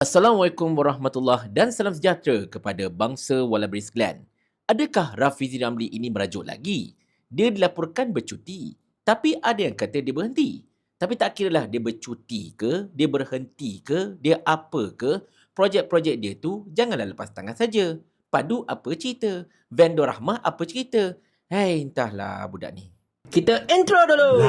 Assalamualaikum warahmatullahi dan salam sejahtera kepada bangsa Wallabies Glen. Adakah Rafizi Ramli ini merajuk lagi? Dia dilaporkan bercuti. Tapi ada yang kata dia berhenti. Tapi tak kiralah dia bercuti ke, dia berhenti ke, dia apa ke, projek-projek dia tu janganlah lepas tangan saja. Padu apa cerita? Vendor Rahmah apa cerita? Hei, entahlah budak ni. Kita intro dulu.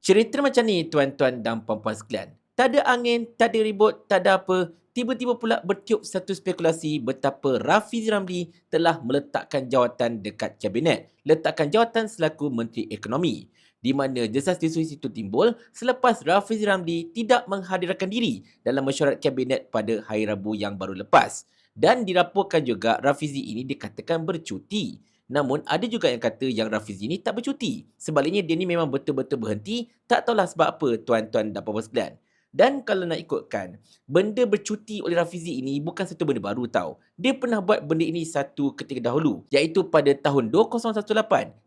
Cerita macam ni tuan-tuan dan puan-puan sekalian. Tak ada angin, tak ada ribut, tak ada apa. Tiba-tiba pula bertiup satu spekulasi betapa Rafizi Ramli telah meletakkan jawatan dekat kabinet. Letakkan jawatan selaku Menteri Ekonomi. Di mana desas-desus itu timbul selepas Rafizi Ramli tidak menghadirkan diri dalam mesyuarat kabinet pada hari Rabu yang baru lepas. Dan diraporkan juga Rafizi ini dikatakan bercuti. Namun ada juga yang kata yang Rafizi ni tak bercuti. Sebaliknya dia ni memang betul-betul berhenti. Tak tahulah sebab apa tuan-tuan dan puan-puan sekalian. Dan kalau nak ikutkan, benda bercuti oleh Rafizi ini bukan satu benda baru tau. Dia pernah buat benda ini satu ketika dahulu. Iaitu pada tahun 2018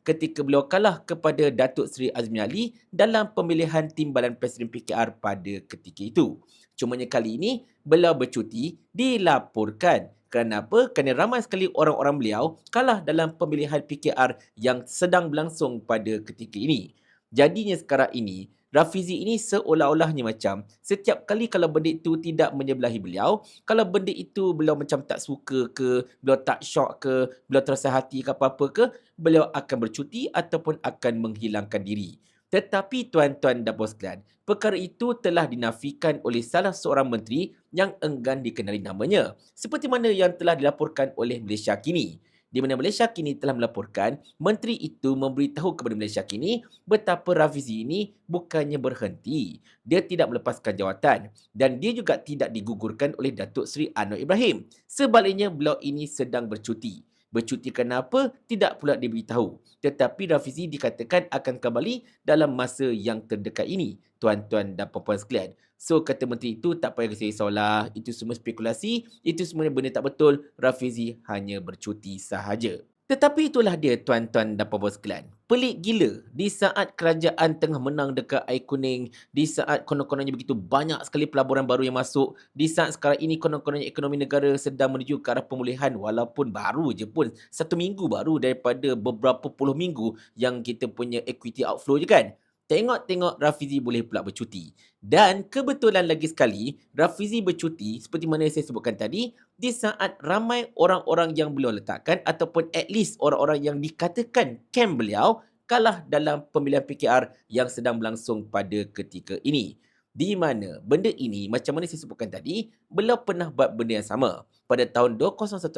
ketika beliau kalah kepada Datuk Seri Azmi Ali dalam pemilihan timbalan Presiden PKR pada ketika itu. Cumanya kali ini, beliau bercuti dilaporkan kerana apa? Kerana ramai sekali orang-orang beliau kalah dalam pemilihan PKR yang sedang berlangsung pada ketika ini. Jadinya sekarang ini, Rafizi ini seolah-olahnya macam setiap kali kalau benda itu tidak menyebelahi beliau, kalau benda itu beliau macam tak suka ke, beliau tak syok ke, beliau terasa hati ke apa-apa ke, beliau akan bercuti ataupun akan menghilangkan diri. Tetapi tuan-tuan dan sekalian, perkara itu telah dinafikan oleh salah seorang menteri yang enggan dikenali namanya. Seperti mana yang telah dilaporkan oleh Malaysia Kini. Di mana Malaysia Kini telah melaporkan, menteri itu memberitahu kepada Malaysia Kini betapa Rafizi ini bukannya berhenti. Dia tidak melepaskan jawatan dan dia juga tidak digugurkan oleh Datuk Seri Anwar Ibrahim. Sebaliknya, beliau ini sedang bercuti. Bercuti kenapa tidak pula diberitahu. Tetapi Rafizi dikatakan akan kembali dalam masa yang terdekat ini. Tuan-tuan dan puan-puan sekalian. So kata menteri itu tak payah risaulah. Itu semua spekulasi. Itu semua benda tak betul. Rafizi hanya bercuti sahaja. Tetapi itulah dia tuan-tuan dan puan-puan sekalian. Pelik gila di saat kerajaan tengah menang dekat air kuning, di saat konon-kononnya begitu banyak sekali pelaburan baru yang masuk, di saat sekarang ini konon-kononnya ekonomi negara sedang menuju ke arah pemulihan walaupun baru je pun satu minggu baru daripada beberapa puluh minggu yang kita punya equity outflow je kan. Tengok-tengok Rafizi boleh pula bercuti. Dan kebetulan lagi sekali, Rafizi bercuti seperti mana saya sebutkan tadi, di saat ramai orang-orang yang beliau letakkan ataupun at least orang-orang yang dikatakan camp beliau kalah dalam pemilihan PKR yang sedang berlangsung pada ketika ini. Di mana benda ini macam mana saya sebutkan tadi, beliau pernah buat benda yang sama. Pada tahun 2018,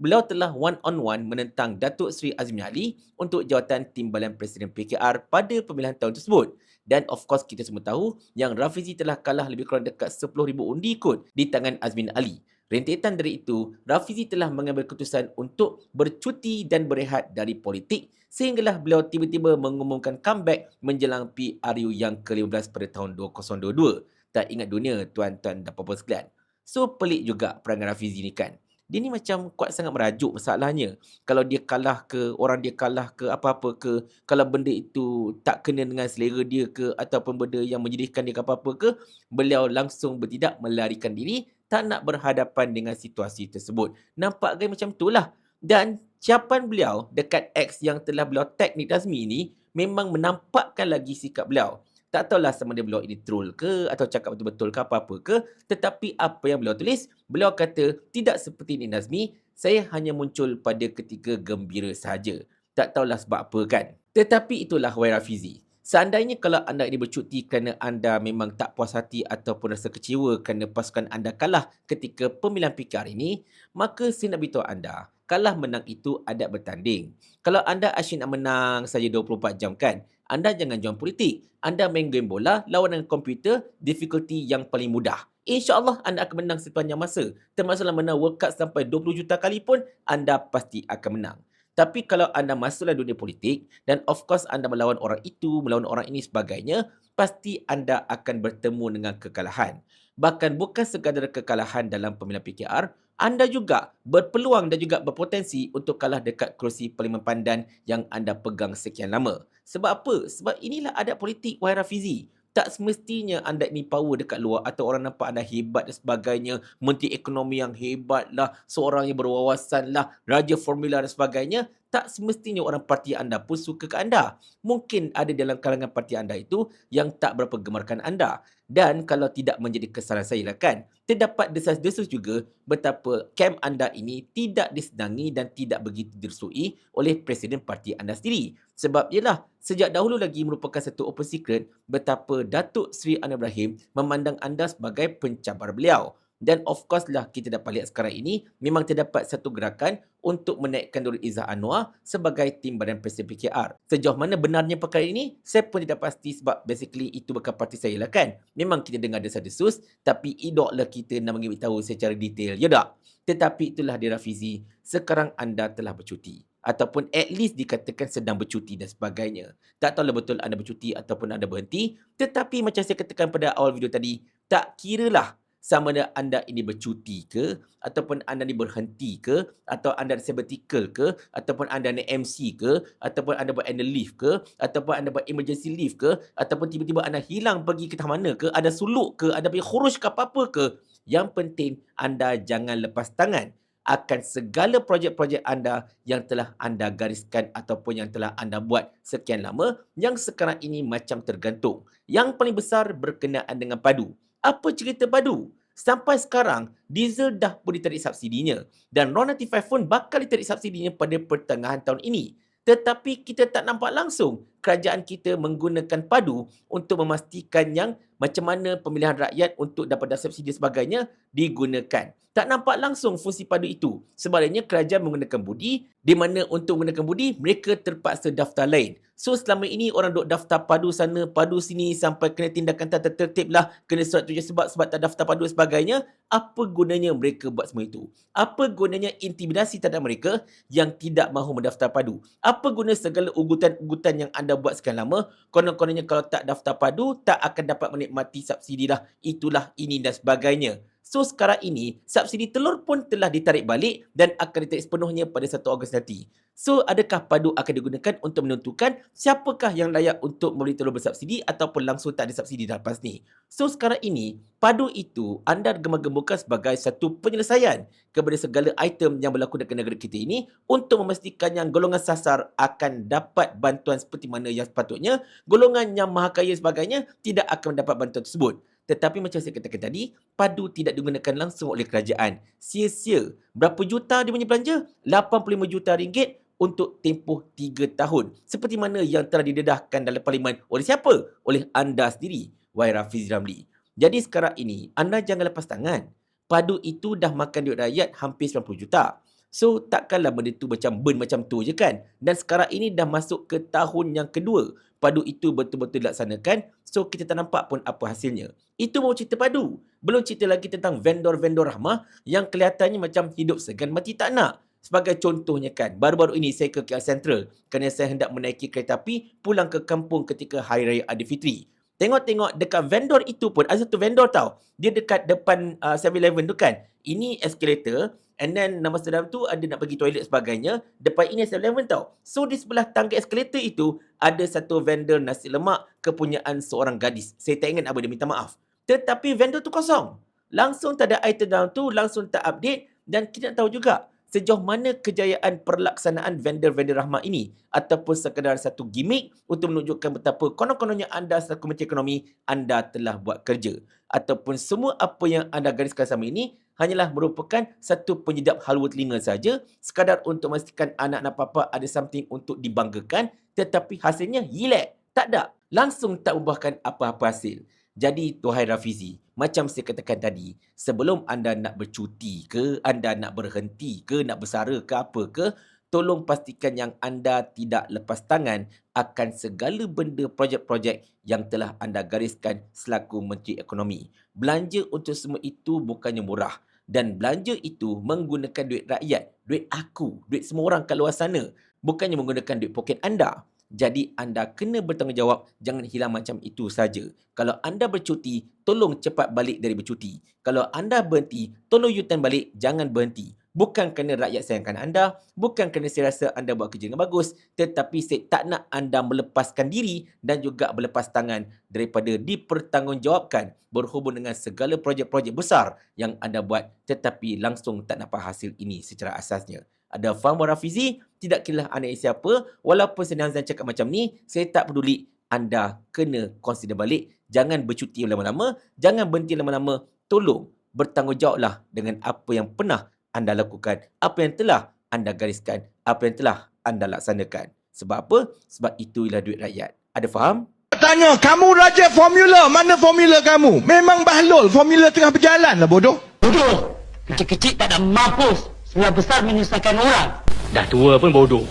beliau telah one on one menentang Datuk Seri Azmi Ali untuk jawatan Timbalan Presiden PKR pada pemilihan tahun tersebut. Dan of course kita semua tahu yang Rafizi telah kalah lebih kurang dekat 10,000 undi kot di tangan Azmin Ali. Rentetan dari itu, Rafizi telah mengambil keputusan untuk bercuti dan berehat dari politik sehinggalah beliau tiba-tiba mengumumkan comeback menjelang PRU yang ke-15 pada tahun 2022. Tak ingat dunia tuan-tuan dan puan-puan sekalian. So pelik juga perangai Rafizi ni kan. Dia ni macam kuat sangat merajuk masalahnya. Kalau dia kalah ke, orang dia kalah ke, apa-apa ke, kalau benda itu tak kena dengan selera dia ke, ataupun benda yang menyedihkan dia ke apa-apa ke, beliau langsung bertindak melarikan diri tak nak berhadapan dengan situasi tersebut. Nampak gaya macam itulah. Dan siapan beliau dekat X yang telah beliau tag Nick Dazmi ni memang menampakkan lagi sikap beliau. Tak tahulah sama dia beliau ini troll ke atau cakap betul-betul ke apa-apa ke. Tetapi apa yang beliau tulis, beliau kata tidak seperti Nick Nazmi, saya hanya muncul pada ketika gembira sahaja. Tak tahulah sebab apa kan. Tetapi itulah Waira Fizi. Seandainya kalau anda ini bercuti kerana anda memang tak puas hati ataupun rasa kecewa kerana pasukan anda kalah ketika pemilihan PKR ini, maka saya nak beritahu anda, kalah menang itu adat bertanding. Kalau anda asyik nak menang saja 24 jam kan, anda jangan join politik. Anda main game bola, lawan dengan komputer, difficulty yang paling mudah. InsyaAllah anda akan menang sepanjang masa. Termasuklah menang World Cup sampai 20 juta kali pun, anda pasti akan menang. Tapi kalau anda masuklah dunia politik dan of course anda melawan orang itu, melawan orang ini sebagainya, pasti anda akan bertemu dengan kekalahan. Bahkan bukan sekadar kekalahan dalam pemilihan PKR, anda juga berpeluang dan juga berpotensi untuk kalah dekat kerusi Parlimen Pandan yang anda pegang sekian lama. Sebab apa? Sebab inilah adat politik Wahai Rafizi tak semestinya anda ni power dekat luar atau orang nampak anda hebat dan sebagainya, menteri ekonomi yang hebat lah, seorang yang berwawasan lah, raja formula dan sebagainya, tak semestinya orang parti anda pun suka ke anda. Mungkin ada dalam kalangan parti anda itu yang tak berapa gemarkan anda. Dan kalau tidak menjadi kesalahan saya lah kan, terdapat desas-desus juga betapa kem anda ini tidak disenangi dan tidak begitu direstui oleh Presiden Parti anda sendiri. Sebab ialah sejak dahulu lagi merupakan satu open secret betapa Datuk Seri Anwar Ibrahim memandang anda sebagai pencabar beliau. Dan of course lah kita dapat lihat sekarang ini memang terdapat satu gerakan untuk menaikkan Nurul Izzah Anwar sebagai tim badan Presiden PKR. Sejauh mana benarnya perkara ini, saya pun tidak pasti sebab basically itu bukan parti saya lah kan. Memang kita dengar desas-desus tapi idoklah kita nak tahu secara detail, ya tak? Tetapi itulah dia Rafizi, sekarang anda telah bercuti ataupun at least dikatakan sedang bercuti dan sebagainya. Tak tahu betul anda bercuti ataupun anda berhenti. Tetapi macam saya katakan pada awal video tadi, tak kiralah sama ada anda ini bercuti ke ataupun anda ni berhenti ke atau anda sabbatical ke ataupun anda ni MC ke ataupun anda buat annual leave ke ataupun anda buat emergency leave ke ataupun tiba-tiba anda hilang pergi ke mana ke ada suluk ke ada pergi khuruj ke apa-apa ke yang penting anda jangan lepas tangan akan segala projek-projek anda yang telah anda gariskan ataupun yang telah anda buat sekian lama yang sekarang ini macam tergantung. Yang paling besar berkenaan dengan padu. Apa cerita padu? Sampai sekarang, diesel dah pun ditarik subsidinya. Dan RON95 pun bakal ditarik subsidinya pada pertengahan tahun ini. Tetapi kita tak nampak langsung kerajaan kita menggunakan padu untuk memastikan yang macam mana pemilihan rakyat untuk dapat subsidi dan sebagainya digunakan. Tak nampak langsung fungsi padu itu. Sebaliknya kerajaan menggunakan budi di mana untuk menggunakan budi mereka terpaksa daftar lain. So selama ini orang duk daftar padu sana, padu sini sampai kena tindakan tak tertib lah, kena surat tujuh sebab sebab tak daftar padu sebagainya. Apa gunanya mereka buat semua itu? Apa gunanya intimidasi terhadap mereka yang tidak mahu mendaftar padu? Apa guna segala ugutan-ugutan yang anda buat sekian lama? Konon-kononnya kalau tak daftar padu, tak akan dapat menikmati subsidi dah. Itulah ini dan sebagainya. So sekarang ini, subsidi telur pun telah ditarik balik dan akan ditarik sepenuhnya pada 1 Ogos nanti. So adakah padu akan digunakan untuk menentukan siapakah yang layak untuk membeli telur bersubsidi ataupun langsung tak ada subsidi dah lepas ni. So sekarang ini, padu itu anda gemar-gemburkan sebagai satu penyelesaian kepada segala item yang berlaku dekat negara kita ini untuk memastikan yang golongan sasar akan dapat bantuan seperti mana yang sepatutnya, golongan yang maha kaya sebagainya tidak akan mendapat bantuan tersebut. Tetapi macam saya katakan tadi, padu tidak digunakan langsung oleh kerajaan. Sia-sia. Berapa juta dia punya belanja? 85 juta ringgit untuk tempoh 3 tahun. Seperti mana yang telah didedahkan dalam parlimen oleh siapa? Oleh anda sendiri, Wahai Rafiz Ramli. Jadi sekarang ini, anda jangan lepas tangan. Padu itu dah makan duit rakyat hampir 90 juta. So takkanlah benda tu macam burn macam tu je kan. Dan sekarang ini dah masuk ke tahun yang kedua. Padu itu betul-betul dilaksanakan. So kita tak nampak pun apa hasilnya. Itu baru cerita padu. Belum cerita lagi tentang vendor-vendor rahmah yang kelihatannya macam hidup segan mati tak nak. Sebagai contohnya kan, baru-baru ini saya ke KL Central kerana saya hendak menaiki kereta api pulang ke kampung ketika Hari Raya Aidilfitri. Tengok-tengok dekat vendor itu pun, ada satu vendor tau. Dia dekat depan uh, 7-Eleven tu kan. Ini escalator, And then nama sedang tu ada nak pergi toilet sebagainya. Depan ini 7-Eleven tau. So di sebelah tangga eskalator itu ada satu vendor nasi lemak kepunyaan seorang gadis. Saya tak ingat apa dia minta maaf. Tetapi vendor tu kosong. Langsung tak ada item dalam tu, langsung tak update. Dan kita nak tahu juga sejauh mana kejayaan perlaksanaan vendor-vendor rahmat ini ataupun sekadar satu gimmick untuk menunjukkan betapa konon-kononnya anda selaku Menteri Ekonomi anda telah buat kerja ataupun semua apa yang anda gariskan sama ini hanyalah merupakan satu penyedap halwa telinga saja sekadar untuk memastikan anak-anak papa ada something untuk dibanggakan tetapi hasilnya yilek tak ada. Langsung tak membuahkan apa-apa hasil. Jadi tuhai Rafizi macam saya katakan tadi sebelum anda nak bercuti ke anda nak berhenti ke nak bersara ke apa ke tolong pastikan yang anda tidak lepas tangan akan segala benda projek-projek yang telah anda gariskan selaku Menteri Ekonomi. Belanja untuk semua itu bukannya murah. Dan belanja itu menggunakan duit rakyat, duit aku, duit semua orang kat luar sana. Bukannya menggunakan duit poket anda. Jadi anda kena bertanggungjawab, jangan hilang macam itu saja. Kalau anda bercuti, tolong cepat balik dari bercuti. Kalau anda berhenti, tolong U-turn balik, jangan berhenti. Bukan kerana rakyat sayangkan anda, bukan kerana saya rasa anda buat kerja dengan bagus, tetapi saya tak nak anda melepaskan diri dan juga berlepas tangan daripada dipertanggungjawabkan berhubung dengan segala projek-projek besar yang anda buat tetapi langsung tak dapat hasil ini secara asasnya. Ada faham Puan Rafizi? Tidak kira anak siapa, walaupun Senang Zan cakap macam ni, saya tak peduli. Anda kena consider balik. Jangan bercuti lama-lama, jangan berhenti lama-lama. Tolong bertanggungjawablah dengan apa yang pernah anda lakukan, apa yang telah anda gariskan, apa yang telah anda laksanakan. Sebab apa? Sebab itu ialah duit rakyat. Ada faham? Tanya, kamu raja formula, mana formula kamu? Memang bahlol, formula tengah berjalan lah bodoh. Bodoh. Kecil-kecil tak ada mampus. Sebelah besar menyusahkan orang. Dah tua pun bodoh.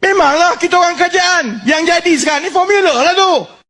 Memanglah kita orang kerajaan. Yang jadi sekarang ni formula lah tu.